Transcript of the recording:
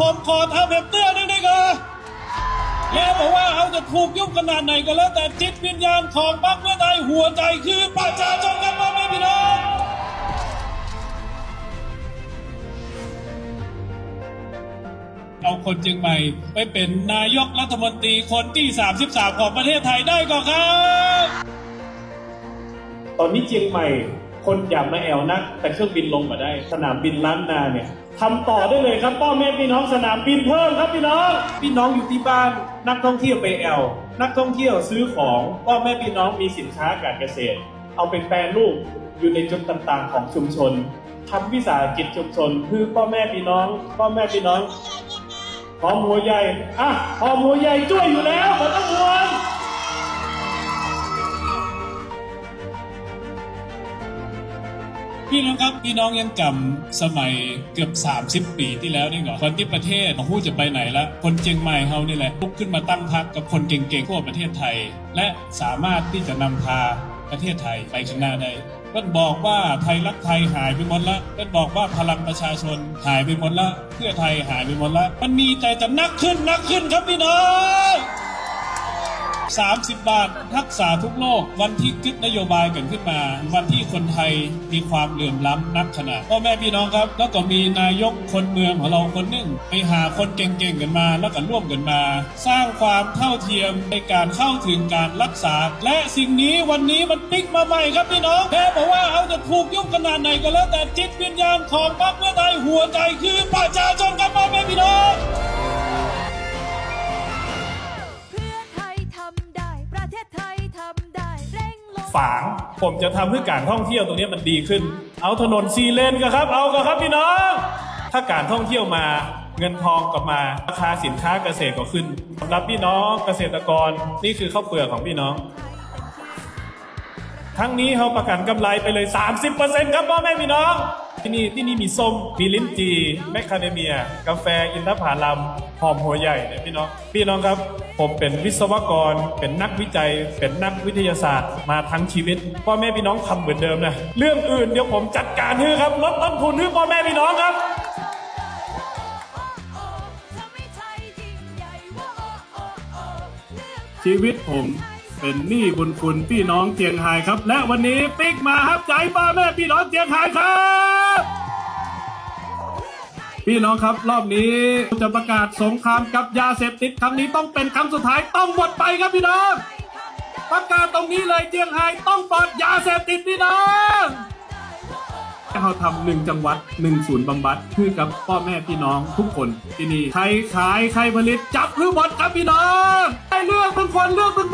ผมขอทำแบบเตื้อได้ไหมครับแล้วบอกว่าเอาจะถูกยุบขนาดไหนก็แล้ว แต่จิตวิญญาณของพรรคเพื่อไทยหัวใจคือประชาชนครับพ่อแม่พี่น้องเอาคนเชียงใหม่ไปเป็นนายกรัฐมนตรีคนที่ 33 ของประเทศไทยได้ก่อนครับ ตอนนี้เชียงใหม่ คนอยากมาแอวนัก แต่เครื่องบินลงมาได้ สนามบินล้านนาเนี่ยทำต่อได้เลยครับพ่อแม่พี่น้องสนามบินเพิ่มครับพี่น้อง พี่น้องอยู่ที่บ้าน นักท่องเที่ยวไปแอวนักท่องเที่ยวซื้อของพ่อแม่พี่น้องมีสินค้าการเกษตร เอาไปแปรรูปอยู่ในจุดต่างๆ ของชุมชนทำวิสาหกิจชุมชนคือพ่อแม่พี่น้องพ่อแม่พี่น้องหอมหัวใหญ่อะหอมหัวใหญ่ช่วยอยู่แล้วไม่ต้องห่วง พี่น้องครับพี่น้องยังจำสมัยเกือบ 30 ปีที่แล้วนี่ก่อนคนที่ประเทศพูดจะไปไหนละคนเชียงใหม่เฮานี่แหละลุกขึ้นมาตั้งพรรคกับคนเก่งๆทั่วประเทศไทย และสามารถที่จะนำพาประเทศไทยไปข้างหน้าได้เพิ่นบอกว่าไทยรักไทยหายไปหมดละเพิ่นบอกว่าพลังประชาชนหายไปหมดละเพื่อไทยหายไปหมดละมันมีแต่จะนักขึ้นนักขึ้นครับพี่น้อง 30 บาทรักษาทุกโรควันที่คิดนโยบายกันขึ้นมา วันที่คนไทยมีความเหลื่อมล้ำนักขนาดพ่อแม่พี่น้องครับ แล้วก็มีนายกคนเมืองของเราคนหนึ่งไปหาคนเก่งๆกันมา แล้วก็ร่วมกันมา สร้างความเท่าเทียมในการเข้าถึงการรักษา และสิ่งนี้วันนี้มันติ๊กมาใหม่ครับพี่น้องแค่บอกว่าเอาจะถูกยุบขนาดไหนก็แล้วแต่จิตวิญญาณของพรรคเพื่อไทยหัวใจคือประชาชนครับพ่อแม่พี่น้อง ฝาง ผมจะทำให้การท่องเที่ยวตรงนี้มันดีขึ้น เอาถนนซีเลนก็ครับ เอาก็ครับพี่น้อง ถ้าการท่องเที่ยวมาเงินทองกลับมาราคาสินค้าเกษตรก็ขึ้นสำหรับพี่น้องเกษตรกรนี่คือข้าวเปลือกของพี่น้อง ทั้งนี้เขาประกันกำไรไปเลย 30%ครับพ่อแม่พี่น้อง ที่นี่ที่นี่มีส้ม มีลิ้นจีแมคคาเดเมีย กาแฟอินทผลัมหอมหัวใหญ่เนี่ยพี่น้อง พี่น้องครับ ผมเป็นวิศวกร เป็นนักวิจัย เป็นนักวิทยาศาสตร์ มาทั้งชีวิต พ่อแม่พี่น้องทำเหมือนเดิมนะ เรื่องอื่นเดี๋ยวผมจัดการให้ครับ ลดต้นทุนให้พ่อแม่พี่น้องครับชีวิตผมเป็นหนี้บุญคุณพี่น้องเจียงไฮ้ครับ และวันนี้ปิ๊กมาครับใจพ่อแม่พี่น้องเจียงไฮ้ครับ พี่น้องครับรอบนี้จะประกาศสงครามกับยาเสพติดครั้งนี้ต้องเป็นครั้งสุดท้ายต้องหมดไปครับพี่น้องประกาศตรงนี้เลยเจียงไฮ้ต้องปลอดยาเสพติดพี่น้องเขาทำหนึ่งจังหวัดหนึ่งศูนย์บำบัดคือกับพ่อแม่พี่น้องทุกคนที่นี่ใครขายใครผลิตจับคือหมดครับพี่น้องให้เลือกทุกคนเลือกทุกคนะครับฝากด้วยนะครับพักเพื่อไทยครับพี่น้